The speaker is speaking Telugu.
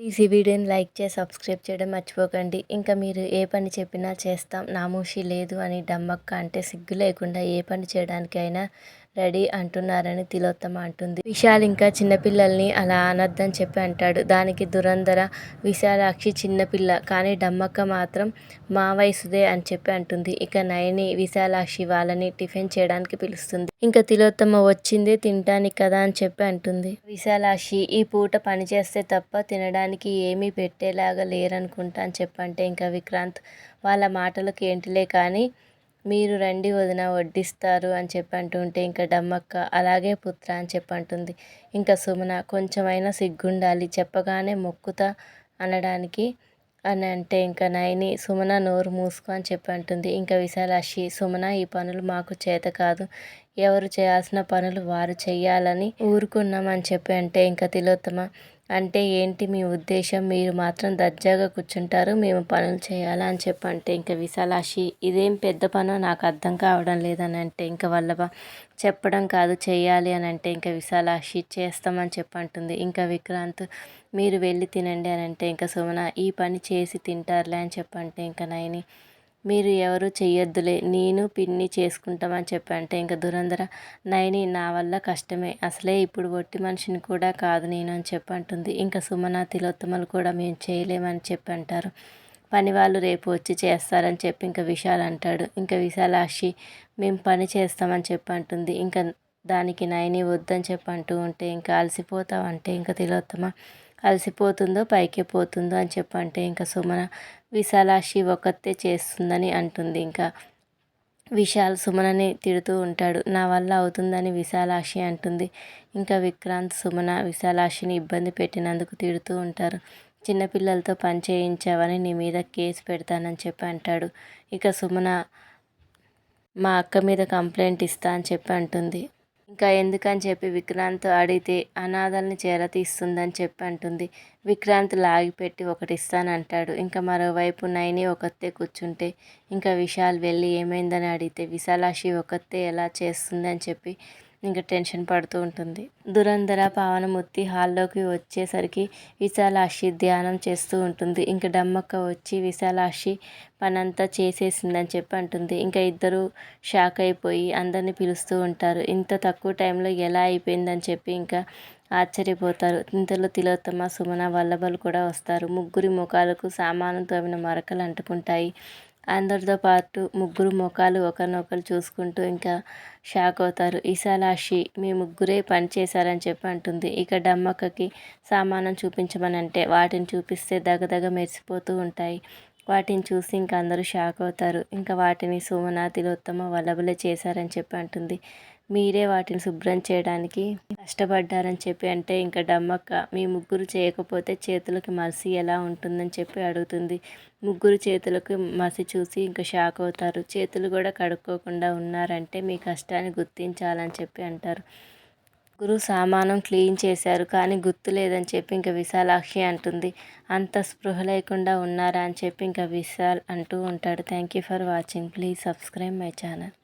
ప్లీజ్ ఈ వీడియోని లైక్ చేసి సబ్స్క్రైబ్ చేయడం మర్చిపోకండి. ఇంకా మీరు ఏ పని చెప్పినా చేస్తాం. నామూషి లేదు అని డమ్మక్క అంటే సిగ్గు లేకుండా ఏ పని చేయడానికైనా రెడీ అంటున్నారని తిలోత్తమ అంటుంది. విశాల్ ఇంకా చిన్నపిల్లల్ని అలా అనొద్దని చెప్పి అంటాడు. దానికి దురంధర విశాలాక్షి చిన్నపిల్ల కానీ డమ్మక్క మాత్రం మా వయసుదే అని చెప్పి అంటుంది. ఇక నయని విశాలాక్షి వాళ్ళని టిఫిన్ చేయడానికి పిలుస్తుంది. ఇంకా తిలోత్తమ వచ్చిందే తినడానికి కదా అని చెప్పి అంటుంది. విశాలాక్షి ఈ పూట పని చేస్తే తప్ప తినడానికి ఏమీ పెట్టేలాగా లేరనుకుంటా అని చెప్పంటే ఇంకా విక్రాంత్ వాళ్ళ మాటలకు ఏంటిలే కానీ మీరు రండి వదిన వడ్డిస్తారు అని చెప్పి అంటుంటే ఇంకా డమ్మక్క అలాగే పుత్ర అని చెప్పి అంటుంది ఇంకా సుమన కొంచెమైనా సిగ్గుండాలి చెప్పగానే మొక్కుతా అనడానికి అని అంటే ఇంకా నయని సుమన నోరు మూసుకో అని చెప్పి అంటుంది ఇంకా విశాలాక్షి సుమన ఈ పనులు మాకు చేత కాదు. ఎవరు చేయాల్సిన పనులు వారు చేయాలని ఊరుకున్నామని చెప్పి అంటే ఇంకా తిలోత్తమ అంటే ఏంటి మీ ఉద్దేశం? మీరు మాత్రం దర్జాగా కూర్చుంటారు మేము పనులు చేయాలా అని చెప్పి అంటే ఇంకా విశాలాక్షి ఇదేం పెద్ద పనో? నాకు అర్థం కావడం లేదని అంటే ఇంకా వల్లభ చెప్పడం కాదు చేయాలి అని అంటే ఇంకా విశాలాక్షి చేస్తామని చెప్పి అంటుంది. ఇంకా విక్రాంత్ మీరు వెళ్ళి తినండి అని అంటే ఇంకా సుమన ఈ పని చేసి తింటారులే అని చెప్పంటే ఇంకా నయని మీరు ఎవరు చెయ్యొద్దులే నేను పిన్ని చేసుకుంటామని చెప్పి అంటే ఇంకా దురంధర నయని నా వల్ల కష్టమే అసలే ఇప్పుడు ఒట్టి మనిషిని కూడా కాదు నేను అని చెప్పి అంటుంది. ఇంకా సుమన తిలోత్తమలు కూడా మేము చేయలేమని చెప్పి అంటారు. పని వాళ్ళు రేపు వచ్చి చేస్తారని చెప్పి ఇంకా విశాల్ అంటాడు. ఇంకా విశాలాక్షి మేము పని చేస్తామని చెప్పి అంటుంది. ఇంకా దానికి నయని వద్దని చెప్పి అంటూ ఉంటే ఇంకా అలసిపోతావంటే ఇంకా తిలోత్తమ అలసిపోతుందో పైకి పోతుందో అని చెప్పంటే ఇంకా సుమన విశాలాక్షి ఒకతే చేస్తుందని అంటుంది. ఇంకా విశాల్ సుమనని తిడుతూ ఉంటాడు. నా వల్ల అవుతుందని విశాలాక్షి అంటుంది. ఇంకా విక్రాంత్ సుమన విశాలాక్షిని ఇబ్బంది పెట్టినందుకు తిడుతూ ఉంటారు. చిన్నపిల్లలతో పని చేయించావని నీ మీద కేసు పెడతానని చెప్పి అంటాడు. ఇక సుమన మా అక్క మీద కంప్లైంట్ ఇస్తా అని చెప్పి అంటుంది. ఇంకా ఎందుకని చెప్పి విక్రాంత్ అడిగితే అనాథల్ని చేరతీస్తుందని చెప్పి అంటుంది. విక్రాంత్ లాగిపెట్టి ఒకటి ఇస్తానంటాడు. ఇంకా మరోవైపు నైని ఒకతే కూర్చుంటే ఇంకా విశాల్ వెళ్ళి ఏమైందని అడిగితే విశాలాక్షి ఒకతే ఎలా చేస్తుందని చెప్పి ఇంకా టెన్షన్ పడుతూ ఉంటుంది. దురంధర పావనమూర్తి హాల్లోకి వచ్చేసరికి విశాలాక్షి ధ్యానం చేస్తూ ఉంటుంది. ఇంకా డమ్మక్క వచ్చి విశాలాక్షి పనంతా చేసేసిందని చెప్పి అంటుంది. ఇంకా ఇద్దరు షాక్ అయిపోయి అందరిని పిలుస్తూ ఉంటారు. ఇంత తక్కువ టైంలో ఎలా అయిపోయిందని చెప్పి ఇంకా ఆశ్చర్యపోతారు. ఇంతలో తిలోత్తమ సుమన వల్లభలు కూడా వస్తారు. ముగ్గురి ముఖాలకు సామాను తోమిన మరకలు అంటుకుంటాయి. అందరితో పాటు ముగ్గురు ముఖాలు ఒకరినొకరు చూసుకుంటూ ఇంకా షాక్ అవుతారు. ఇసాలాషి మీ ముగ్గురే పని చేశారని చెప్పి అంటుంది. ఇక డమ్మక్కకి సామానం చూపించమని అంటే వాటిని చూపిస్తే దగదగ మెరిసిపోతూ ఉంటాయి. వాటిని చూసి ఇంకా అందరూ షాక్ అవుతారు. ఇంకా వాటిని సుమన తిలోత్తమ వల్లభలే చేశారని చెప్పి అంటుంది. మీరే వాటిని శుభ్రం చేయడానికి కష్టపడ్డారని చెప్పి అంటే ఇంకా డమ్మక్క మీ ముగ్గురు చేయకపోతే చేతులకి మసి ఎలా ఉంటుందని చెప్పి అడుగుతుంది. ముగ్గురు చేతులకు మసి చూసి ఇంకా షాక్ అవుతారు. చేతులు కూడా కడుక్కోకుండా ఉన్నారంటే మీ కష్టాన్ని గుర్తించాలని చెప్పి అంటారు. గురు సామానం క్లీన్ చేశారు కానీ గుర్తు లేదని చెప్పి ఇంకా విశాలాక్షి అంటుంది. అంత స్పృహ లేకుండా ఉన్నారా అని చెప్పి ఇంకా విశాల్ అంటూ ఉంటాడు. Thank you for watching please subscribe my channel